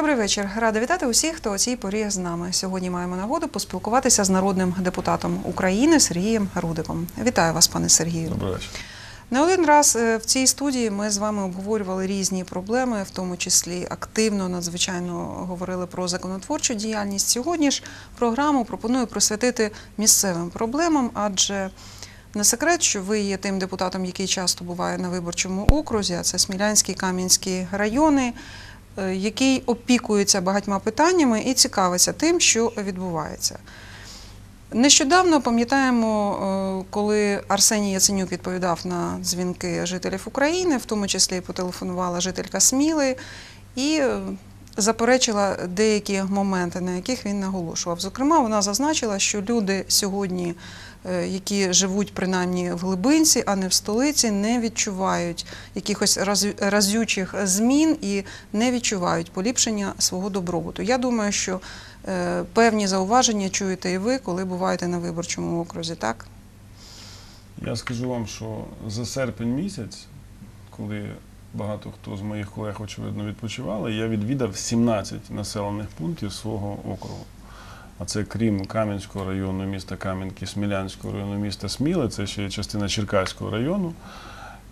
Добрий вечір. Рада вітати усіх, хто о цій порі з нами. Сьогодні маємо нагоду поспілкуватися з народним депутатом України Сергієм Рудиком. Вітаю вас, пане Сергію. Добрий вечір. Не один раз е, в цій студії ми з вами обговорювали різні проблеми, в тому числі активно, надзвичайно говорили про законотворчу діяльність. Сьогодні ж програму пропоную присвятити місцевим проблемам, адже не секрет, що ви є тим депутатом, який часто буває на виборчому окрузі, а це Смілянський, Кам'янський райони, який опікується багатьма питаннями і цікавиться тим, що відбувається. Нещодавно пам'ятаємо, е, коли Арсеній Яценюк відповідав на дзвінки жителів України, в тому числі потелефонувала жителька Сміли і е, заперечила деякі моменти, на яких він наголошував. Зокрема, вона зазначила, що люди сьогодні, е, які живуть принаймні в глибинці, а не в столиці, не відчувають якихось разю- разючих змін і не відчувають поліпшення свого добробуту. Я думаю, що е, певні зауваження чуєте і ви, коли буваєте на виборчому окрузі, так? Я скажу вам, що за серпень місяць, коли багато хто з моїх колег, очевидно, відпочивали, я відвідав 17 населених пунктів свого округу. А це крім Кам'янського району міста Кам'янки, Смілянського району міста Сміли, це ще частина Черкаського району.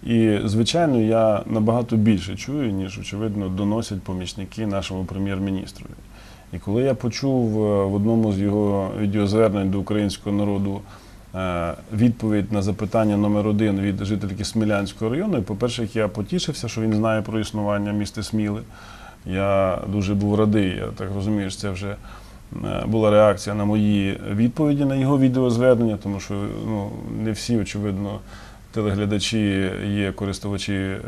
І, звичайно, я набагато більше чую, ніж, очевидно, доносять помічники нашому прем'єр-міністрові. І коли я почув е, в одному з його відеозвернень до українського народу е, відповідь на запитання номер один від жительки Смілянського району, по-перше, я потішився, що він знає про існування міста Сміли. Я дуже був радий, я так розумію, що це вже була реакція на мої відповіді на його відеозвернення, тому що ну, не всі, очевидно, телеглядачі є користувачі е,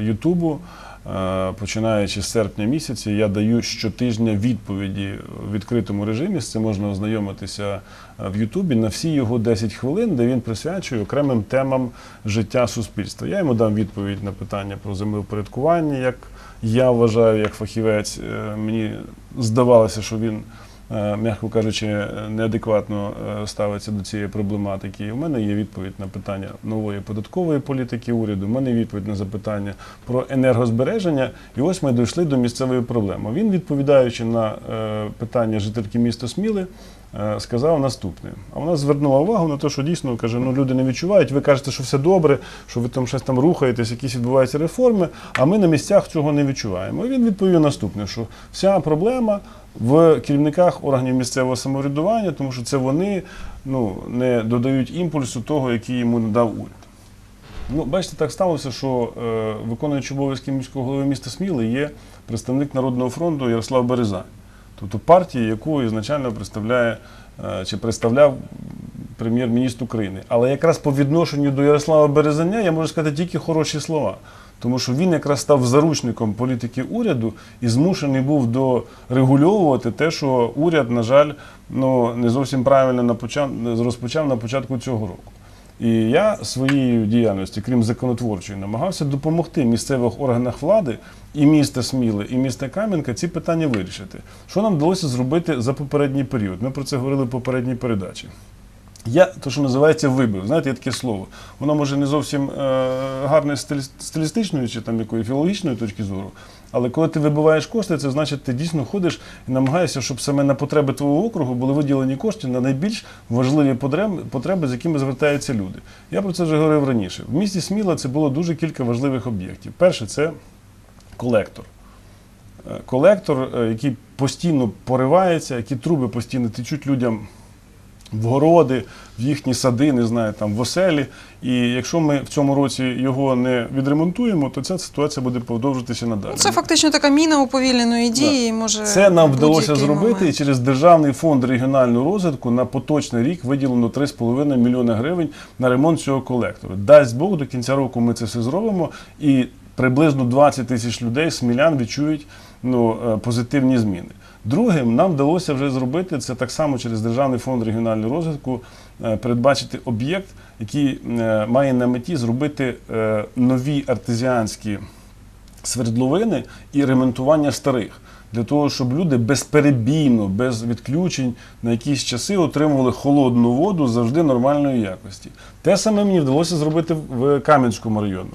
Ютубу. Е, Починаючи з серпня місяця, я даю щотижня відповіді в відкритому режимі. З цим можна ознайомитися е, в Ютубі на всі його 10 хвилин, де він присвячує окремим темам життя суспільства. Я йому дам відповідь на питання про землевпорядкування, як я вважаю, як фахівець. Е, Мені здавалося, що він е, м'яко кажучи, неадекватно е, ставиться до цієї проблематики. У мене є відповідь на питання нової податкової політики уряду. У мене є відповідь на запитання про енергозбереження. І ось ми дійшли до місцевої проблеми. Він, відповідаючи на е, питання жительки міста Сміли, е, сказав наступне. А вона звернула увагу на те, що дійсно каже: ну люди не відчувають. Ви кажете, що все добре, що ви там щось там рухаєтесь, якісь відбуваються реформи. А ми на місцях цього не відчуваємо. І він відповів наступне: що вся проблема в керівниках органів місцевого самоврядування, тому що це вони ну, не додають імпульсу того, який йому надав уряд. Ну, бачите, так сталося, що е, виконуючи обов'язки міського голови міста Сміли є представник Народного фронту Ярослав Березань. Тобто партії, яку ізначально представляє е, чи представляв прем'єр-міністр України. Але якраз по відношенню до Ярослава Березаня я можу сказати тільки хороші слова. Тому що він якраз став заручником політики уряду і змушений був дорегульовувати те, що уряд, на жаль, ну не зовсім правильно напочав, розпочав на початку цього року. І я своєю діяльністю, крім законотворчої, намагався допомогти місцевих органах влади і міста Сміли, і міста Кам'янка ці питання вирішити. Що нам вдалося зробити за попередній період? Ми про це говорили в попередній передачі. Я то, що називається вибив, знаєте, є таке слово. Воно може не зовсім е, гарне з стилі- стилістичної чи там якої філологічної точки зору. Але коли ти вибиваєш кошти, це значить, ти дійсно ходиш і намагаєшся, щоб саме на потреби твого округу були виділені кошти на найбільш важливі потреби, потреби, з якими звертаються люди. Я про це вже говорив раніше. В місті Сміла це було дуже кілька важливих об'єктів. Перше, це колектор. Е, Колектор, е, який постійно поривається, які труби постійно течуть людям в городи, в їхні сади, не знаю, там в оселі. І якщо ми в цьому році його не відремонтуємо, то ця ситуація буде продовжитися надалі. Ну, це фактично така міна уповільненої дії. і Може Це нам вдалося зробити, і через Державний фонд регіонального розвитку на поточний рік виділено 3,5 мільйона гривень на ремонт цього колектора. Дасть Бог, до кінця року ми це все зробимо, і приблизно 20 тисяч людей, смілян, відчують ну, е, позитивні зміни. Другим нам вдалося вже зробити це так само через Державний фонд регіонального розвитку, е, передбачити об'єкт, який е, має на меті зробити е, нові артезіанські свердловини і ремонтування старих. Для того, щоб люди безперебійно, без відключень на якісь часи отримували холодну воду завжди нормальної якості. Те саме мені вдалося зробити в Кам'янському району.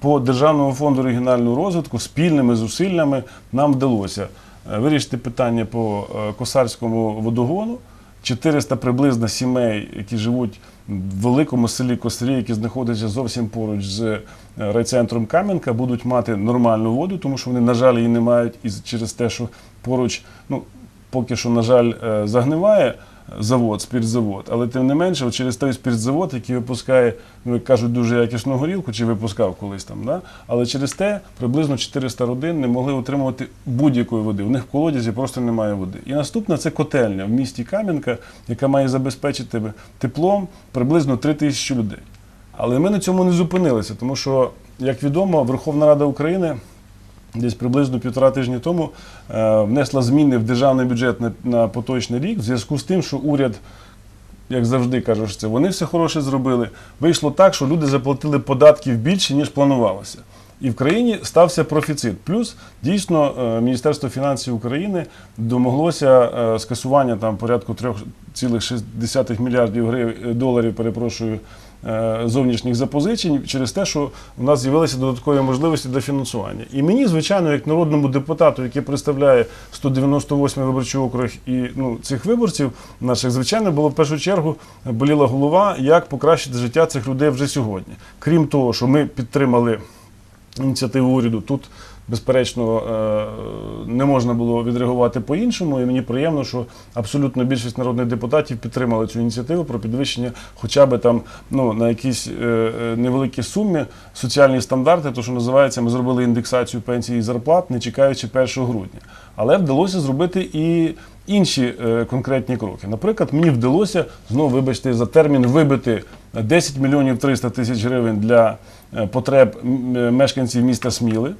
По Державному фонду регіонального розвитку спільними зусиллями нам вдалося вирішити питання по е, косарському водогону. 400 приблизно сімей, які живуть в великому селі Косарі, які знаходяться зовсім поруч з е, райцентром Кам'янка, будуть мати нормальну воду, тому що вони, на жаль, її не мають і через те, що поруч, ну, поки що, на жаль, е, загниває завод, спіртзавод, але тим не менше, через той спіртзавод, який випускає, ну, як кажуть, дуже якісну горілку, чи випускав колись там, да? але через те приблизно 400 родин не могли отримувати будь-якої води. У них в колодязі просто немає води. І наступна це котельня в місті Кам'янка, яка має забезпечити теплом приблизно 3 тисячі людей. Але ми на цьому не зупинилися, тому що, як відомо, Верховна Рада України десь приблизно півтора тижні тому е, внесла зміни в державний бюджет на, поточний рік в зв'язку з тим, що уряд, як завжди кажуть, це вони все хороше зробили. Вийшло так, що люди заплатили податків більше, ніж планувалося. І в країні стався профіцит. Плюс дійсно е, Міністерство фінансів України домоглося е, скасування там порядку 3,6 мільярдів гривень доларів, перепрошую, зовнішніх запозичень через те, що у нас з'явилися додаткові можливості для фінансування. І мені, звичайно, як народному депутату, який представляє 198 виборчий округ і ну, цих виборців наших, звичайно, було в першу чергу боліла голова, як покращити життя цих людей вже сьогодні. Крім того, що ми підтримали ініціативу уряду. Тут, безперечно, е, не можна було відреагувати по-іншому. І мені приємно, що абсолютно більшість народних депутатів підтримали цю ініціативу про підвищення хоча б там ну, на якісь е, е, невеликі суми соціальні стандарти, то що називається, ми зробили індексацію пенсій і зарплат, не чекаючи 1 грудня. Але вдалося зробити і інші е, конкретні кроки. Наприклад, мені вдалося знову, вибачте, за термін вибити 10 мільйонів 300 тисяч гривень для потреб мешканців міста Сміли.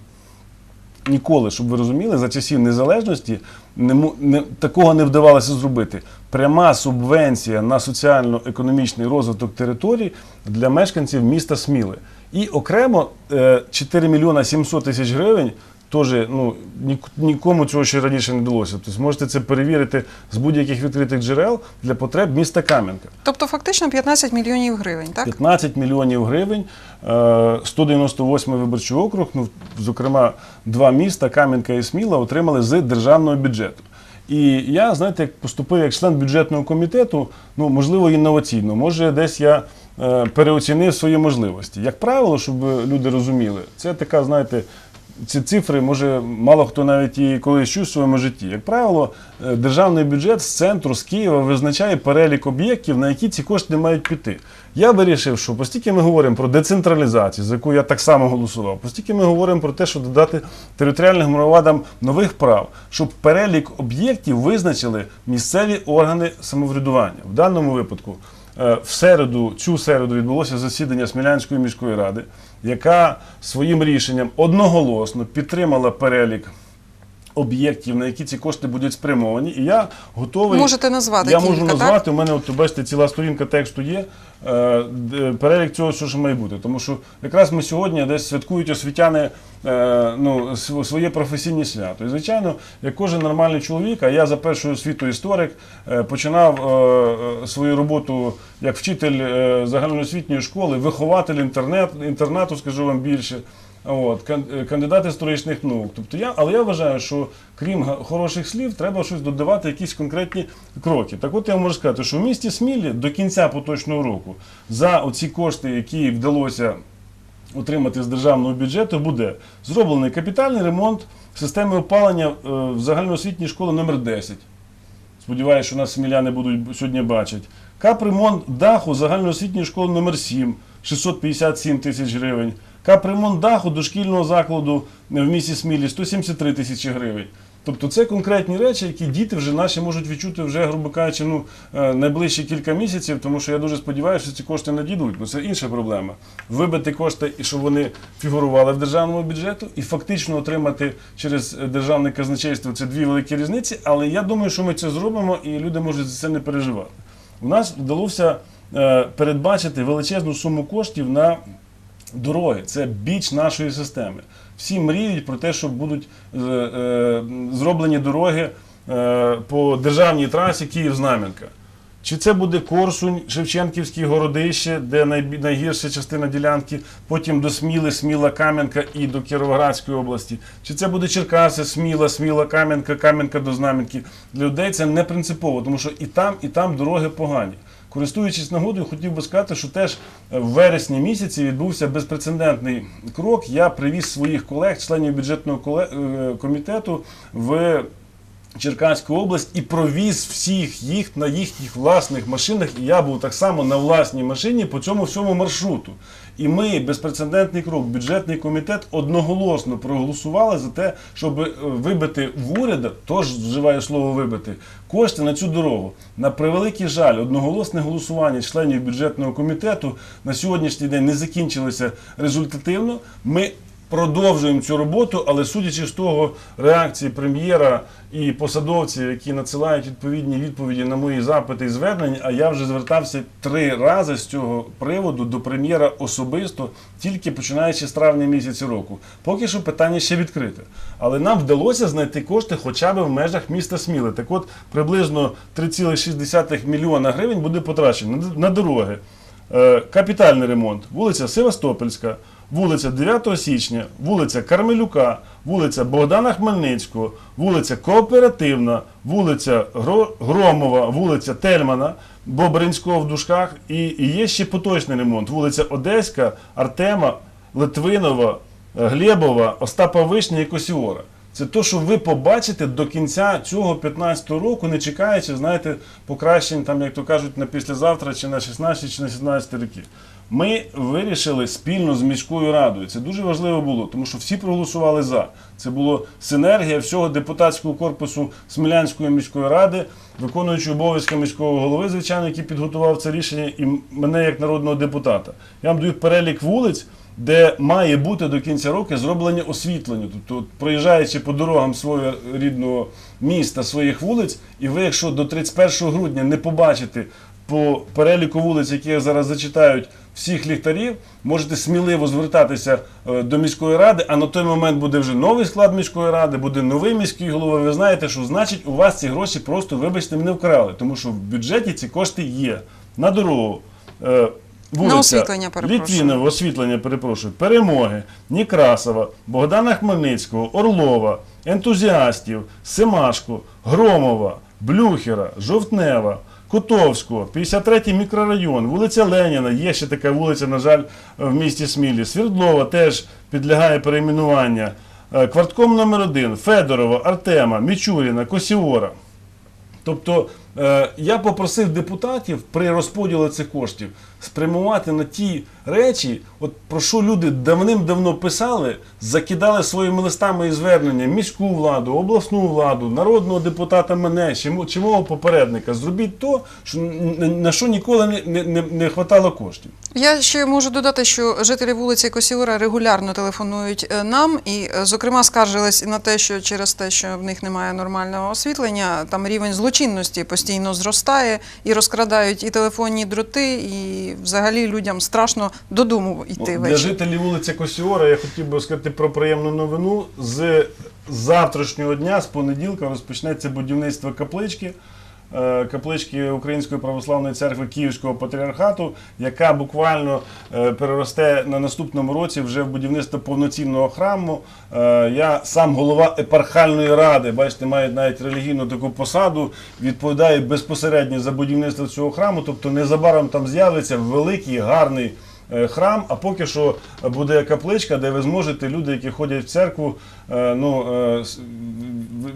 Ніколи, щоб ви розуміли, за часів незалежності не, не, такого не вдавалося зробити. Пряма субвенція на соціально-економічний розвиток територій для мешканців міста Сміли. І окремо е, 4 мільйона 700 тисяч гривень. Теж ну, нікому цього ще раніше не вдалося. Тобто можете це перевірити з будь-яких відкритих джерел для потреб міста Кам'янка. Тобто фактично 15 мільйонів гривень, так? 15 мільйонів гривень, е, 198 виборчий округ, ну, зокрема, два міста, Кам'янка і Сміла, отримали з державного бюджету. І я, знаєте, як поступив як член бюджетного комітету, ну, можливо, інноваційно, може, десь я е, переоцінив свої можливості. Як правило, щоб люди розуміли, це така, знаєте, ці цифри, може, мало хто навіть і колись чув в своєму житті. Як правило, е, державний бюджет з центру, з Києва визначає перелік об'єктів, на які ці кошти мають піти. Я вирішив, що постільки ми говоримо про децентралізацію, за яку я так само голосував, постільки ми говоримо про те, що додати територіальним громадам нових прав, щоб перелік об'єктів визначили місцеві органи самоврядування. В даному випадку в середу, цю середу відбулося засідання Смілянської міської ради, яка своїм рішенням одноголосно підтримала перелік об'єктів, на які ці кошти будуть спрямовані. І я готовий. Можете назвати я кілька, можу так? назвати. У мене, от, бачите, ціла сторінка тексту є. е, Перелік цього, що ж має бути. Тому що якраз ми сьогодні десь святкують освітяни е, ну, св- своє професійне свято. І, звичайно, як кожен нормальний чоловік, а я за першою освітою історик, е, починав е, е, свою роботу як вчитель е, загальноосвітньої школи, вихователь інтернет, інтернату, скажу вам більше. От, е, кандидат історичних наук. Тобто я, але я вважаю, що крім хороших слів, треба щось додавати, якісь конкретні кроки. Так от я можу сказати, що в місті Смілі до кінця поточного року за оці кошти, які вдалося отримати з державного бюджету, буде зроблений капітальний ремонт системи опалення е, в загальноосвітній школі номер 10. Сподіваюся, що нас сміляни будуть сьогодні бачити. Капремонт даху загальноосвітньої школи номер 7 657 тисяч гривень. Капремонт даху дошкільного закладу в місті Смілі 173 тисячі гривень. Тобто це конкретні речі, які діти вже наші можуть відчути вже, грубо кажучи, ну, е, найближчі кілька місяців, тому що я дуже сподіваюся, що ці кошти надійдуть. Ну це інша проблема. Вибити кошти і щоб вони фігурували в державному бюджету, і фактично отримати через державне казначейство це дві великі різниці. Але я думаю, що ми це зробимо, і люди можуть за це не переживати. У нас вдалося передбачити величезну суму коштів на дороги. Це біч нашої системи. Всі мріють про те, що будуть е, е, зроблені дороги е, по державній трасі Київ-Знам'янка. Чи це буде Корсунь, Шевченківське городище, де найгірша частина ділянки, потім до Сміли, Сміла, Кам'янка і до Кіровоградської області. Чи це буде Черкаси, Сміла, Сміла, Кам'янка, Кам'янка до Знам'янки. Для людей це не принципово, тому що і там, і там дороги погані. Користуючись нагодою, хотів би сказати, що теж е, в вересні місяці відбувся безпрецедентний крок. Я привіз своїх колег, членів бюджетного е, комітету в Черкаську область і провіз всіх їх на їхніх власних машинах. І я був так само на власній машині по цьому всьому маршруту. І ми, безпрецедентний крок, бюджетний комітет одноголосно проголосували за те, щоб е, вибити в уряд, тож вживаю слово вибити, кошти на цю дорогу. На превеликий жаль, одноголосне голосування членів бюджетного комітету на сьогоднішній день не закінчилося результативно. Ми продовжуємо цю роботу, але судячи з того реакції прем'єра і посадовців, які надсилають відповідні відповіді на мої запити і звернення, а я вже звертався три рази з цього приводу до прем'єра особисто, тільки починаючи з травня місяця року. Поки що питання ще відкрите. Але нам вдалося знайти кошти хоча б в межах міста Сміли. Так от приблизно 3,6 мільйона гривень буде потрачено на- на дороги. Е, Капітальний ремонт, вулиця Севастопольська, вулиця 9 січня, вулиця Кармелюка, вулиця Богдана Хмельницького, вулиця Кооперативна, вулиця Громова, вулиця Тельмана, Бобринського в дужках. І, є ще поточний ремонт. Вулиця Одеська, Артема, Литвинова, Глебова, Остапа Вишня і Косіора. Це то, що ви побачите до кінця цього 15-го року, не чекаючи, знаєте, покращень, там, як то кажуть, на післязавтра, чи на 16, чи на 17 роки. Ми вирішили спільно з міською радою. Це дуже важливо було, тому що всі проголосували за. Це була синергія всього депутатського корпусу Смілянської міської ради, виконуючи обов'язки міського голови, звичайно, який підготував це рішення, і мене як народного депутата. Я вам даю перелік вулиць, де має бути до кінця року зроблення освітлення. Тобто, проїжджаючи по дорогам свого рідного міста, своїх вулиць, і ви, якщо до 31 грудня не побачите по переліку вулиць, які зараз зачитають всіх ліхтарів, можете сміливо звертатися е, до міської ради, а на той момент буде вже новий склад міської ради, буде новий міський голова. Ви знаєте, що значить у вас ці гроші просто, вибачте, мене вкрали, тому що в бюджеті ці кошти є на дорогу. е, Вулиця освітлення, перепрошую. Літвінова, освітлення, перепрошую, Перемоги, Некрасова, Богдана Хмельницького, Орлова, ентузіастів, Семашко, Громова, Блюхера, Жовтнева, Котовського, 53-й мікрорайон, вулиця Леніна, є ще така вулиця, на жаль, в місті Смілі. Свердлова теж підлягає перейменування. Е, Квартком номер 1 Федорова, Артема, Мічуріна, Косіора. Тобто е, я попросив депутатів при розподілі цих коштів спрямувати на ті речі, от про що люди давним-давно писали, закидали своїми листами і зверненням міську владу, обласну владу, народного депутата мене, чи, мого попередника. Зробіть то, що, на що ніколи не, не, не, хватало коштів. Я ще можу додати, що жителі вулиці Косіора регулярно телефонують е, нам і, е, зокрема, скаржились на те, що через те, що в них немає нормального освітлення, там рівень злочинності постійно зростає і розкрадають і телефонні дроти, і взагалі людям страшно додому йти Для ввечері. жителів вулиці Косіора я хотів би сказати про приємну новину. З завтрашнього дня, з понеділка, розпочнеться будівництво каплички. Е, Каплички Української православної церкви Київського патріархату, яка буквально е, переросте на наступному році вже в будівництво повноцінного храму. Е, Я сам голова епархальної ради, бачите, має навіть релігійну таку посаду, відповідає безпосередньо за будівництво цього храму. Тобто незабаром там з'явиться великий гарний храм, а поки що буде капличка, де ви зможете, люди, які ходять в церкву, е, ну, е,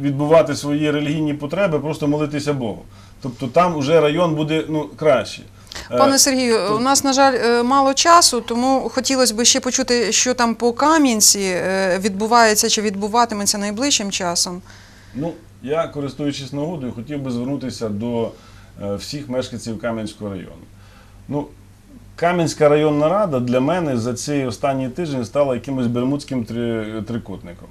відбувати свої релігійні потреби, просто молитися Богу. Тобто там вже район буде ну, кращий. Е, Пане Сергію, у нас, на жаль, е, мало часу, тому хотілося б ще почути, що там по Кам'янці е, відбувається чи відбуватиметься найближчим часом. Ну, я, користуючись нагодою, хотів би звернутися до е, всіх мешканців Кам'янського району. Ну, Кам'янська районна рада для мене за цей останній тиждень стала якимось бермудським три- трикутником.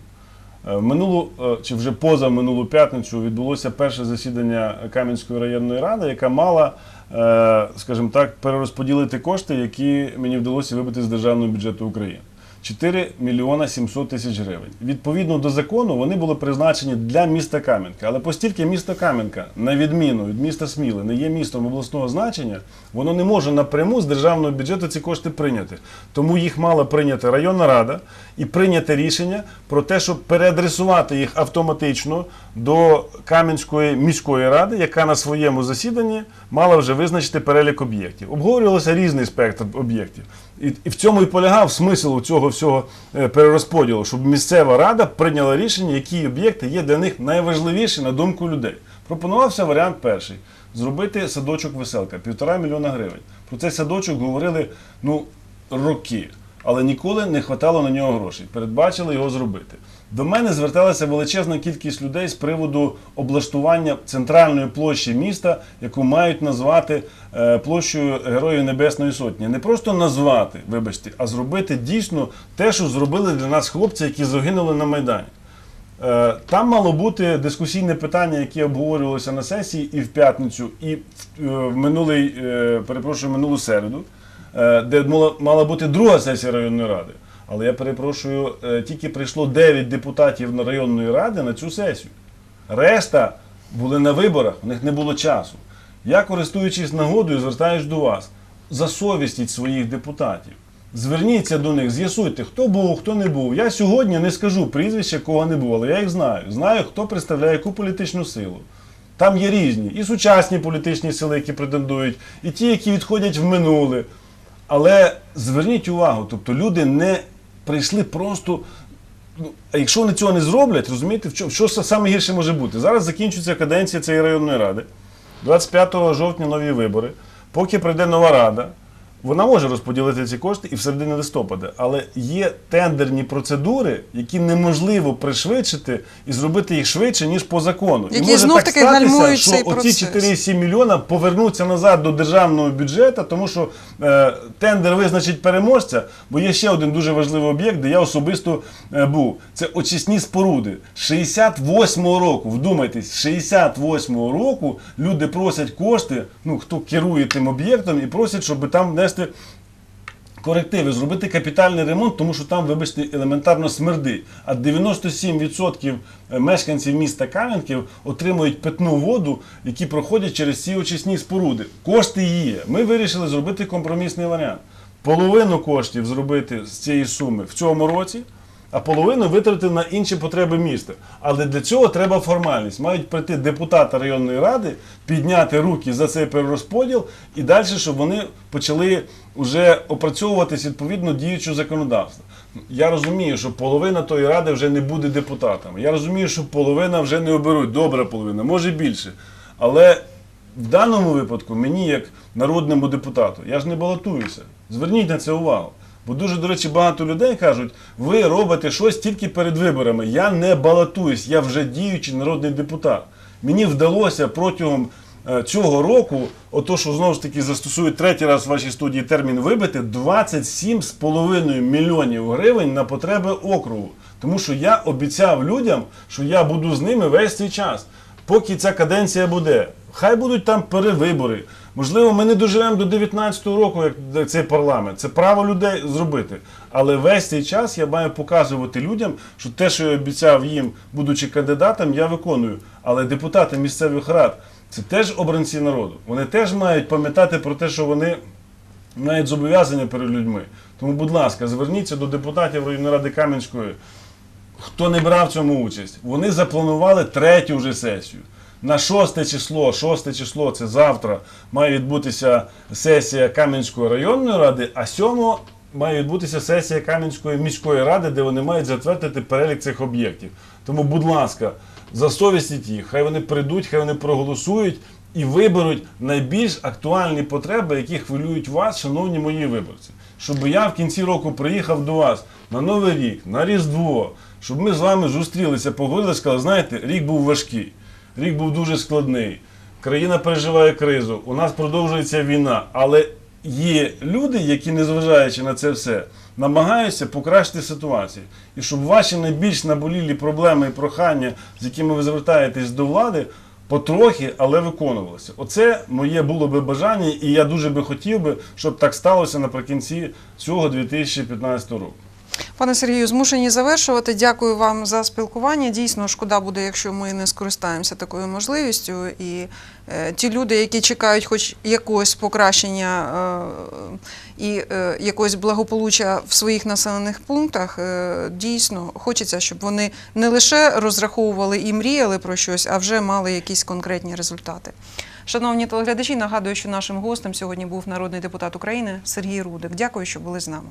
Е, Минулу е, чи вже поза минулу п'ятницю відбулося перше засідання Кам'янської районної ради, яка мала, е, скажімо так, перерозподілити кошти, які мені вдалося вибити з державного бюджету України. 4 мільйона 700 тисяч гривень. Відповідно до закону вони були призначені для міста Кам'янка. Але оскільки місто Кам'янка, на відміну від міста Сміли, не є містом обласного значення, воно не може напряму з державного бюджету ці кошти прийняти. Тому їх мала прийняти районна рада і прийняти рішення про те, щоб переадресувати їх автоматично до Кам'янської міської ради, яка на своєму засіданні мала вже визначити перелік об'єктів. Обговорювався різний спектр об'єктів. І, і в цьому і полягав смисл у цього всього е, перерозподілу, щоб місцева рада прийняла рішення, які об'єкти є для них найважливіші на думку людей. Пропонувався варіант перший зробити садочок веселка, півтора мільйона гривень. Про цей садочок говорили ну, роки, але ніколи не хватало на нього грошей. Передбачили його зробити. До мене зверталася величезна кількість людей з приводу облаштування центральної площі міста, яку мають назвати е, площею Героїв Небесної Сотні. Не просто назвати, вибачте, а зробити дійсно те, що зробили для нас хлопці, які загинули на Майдані. Е, Там мало бути дискусійне питання, яке обговорювалося на сесії і в п'ятницю, і в, е, минулий, перепрошую, минулу середу, де мала бути друга сесія районної ради. Але я перепрошую, е, тільки прийшло 9 депутатів на районної ради на цю сесію. Решта були на виборах, у них не було часу. Я, користуючись нагодою, звертаюсь до вас. Засовістіть своїх депутатів. Зверніться до них, з'ясуйте, хто був, хто не був. Я сьогодні не скажу прізвища, кого не було, але я їх знаю. Знаю, хто представляє яку політичну силу. Там є різні і сучасні політичні сили, які претендують, і ті, які відходять в минуле. Але зверніть увагу, тобто люди не прийшли просто. Ну, а якщо вони цього не зроблять, розумієте, що саме гірше може бути? Зараз закінчується каденція цієї районної ради. 25 жовтня нові вибори. Поки прийде нова рада, вона може розподілити ці кошти і в середині листопада. Але є тендерні процедури, які неможливо пришвидшити і зробити їх швидше, ніж по закону. і може так статися, що оці процес. 4,7 мільйона повернуться назад до державного бюджету, тому що е, тендер визначить переможця, бо є ще один дуже важливий об'єкт, де я особисто е, був. Це очисні споруди. З 68-го року, вдумайтесь, з 68-го року люди просять кошти, ну хто керує тим об'єктом, і просять, щоб там внести корективи, зробити капітальний ремонт, тому що там, вибачте, елементарно смердить. А 97% мешканців міста Кам'янків отримують питну воду, які проходять через ці очисні споруди. Кошти є. Ми вирішили зробити компромісний варіант. Половину коштів зробити з цієї суми в цьому році. А половину витратити на інші потреби міста. Але для цього треба формальність. Мають прийти депутати районної ради, підняти руки за цей перерозподіл і далі, щоб вони почали вже опрацьовуватись відповідно діючого законодавства. Я розумію, що половина тої ради вже не буде депутатами. Я розумію, що половина вже не оберуть. Добра половина, може більше. Але в даному випадку мені, як народному депутату, я ж не балотуюся. Зверніть на це увагу. Бо дуже, до речі, багато людей кажуть, ви робите щось тільки перед виборами. Я не балотуюсь, я вже діючий народний депутат. Мені вдалося протягом е, цього року, ото що знову ж таки застосують третій раз в вашій студії термін вибити, 27,5 мільйонів гривень на потреби округу. Тому що я обіцяв людям, що я буду з ними весь цей час, поки ця каденція буде. Хай будуть там перевибори. Можливо, ми не доживемо до 19-го року, як цей парламент. Це право людей зробити. Але весь цей час я маю показувати людям, що те, що я обіцяв їм, будучи кандидатом, я виконую. Але депутати місцевих рад це теж обранці народу. Вони теж мають пам'ятати про те, що вони мають зобов'язання перед людьми. Тому, будь ласка, зверніться до депутатів районної ради Кам'янської хто не брав в цьому участь, вони запланували третю вже сесію. На 6 число, 6 число це завтра має відбутися сесія Кам'янської районної ради, а 7 має відбутися сесія Кам'янської міської ради, де вони мають затвердити перелік цих об'єктів. Тому, будь ласка, засовістіть їх, хай вони прийдуть, хай вони проголосують і виберуть найбільш актуальні потреби, які хвилюють вас, шановні мої виборці. Щоб я в кінці року приїхав до вас на Новий рік, на Різдво, щоб ми з вами зустрілися, поговорили, сказали, знаєте, рік був важкий, рік був дуже складний. Країна переживає кризу, у нас продовжується війна, але є люди, які, незважаючи на це все, намагаються покращити ситуацію. І щоб ваші найбільш наболілі проблеми і прохання, з якими ви звертаєтесь до влади, потрохи, але виконувалося. Оце моє було би бажання, і я дуже би хотів би, щоб так сталося наприкінці цього 2015 року. Пане Сергію, змушені завершувати. Дякую вам за спілкування. Дійсно, шкода буде, якщо ми не скористаємося такою можливістю. І е, ті люди, які чекають хоч якогось покращення е, і е, якогось благополуччя в своїх населених пунктах, е, дійсно хочеться, щоб вони не лише розраховували і мріяли про щось, а вже мали якісь конкретні результати. Шановні телеглядачі, нагадую, що нашим гостем сьогодні був народний депутат України Сергій Рудик. Дякую, що були з нами.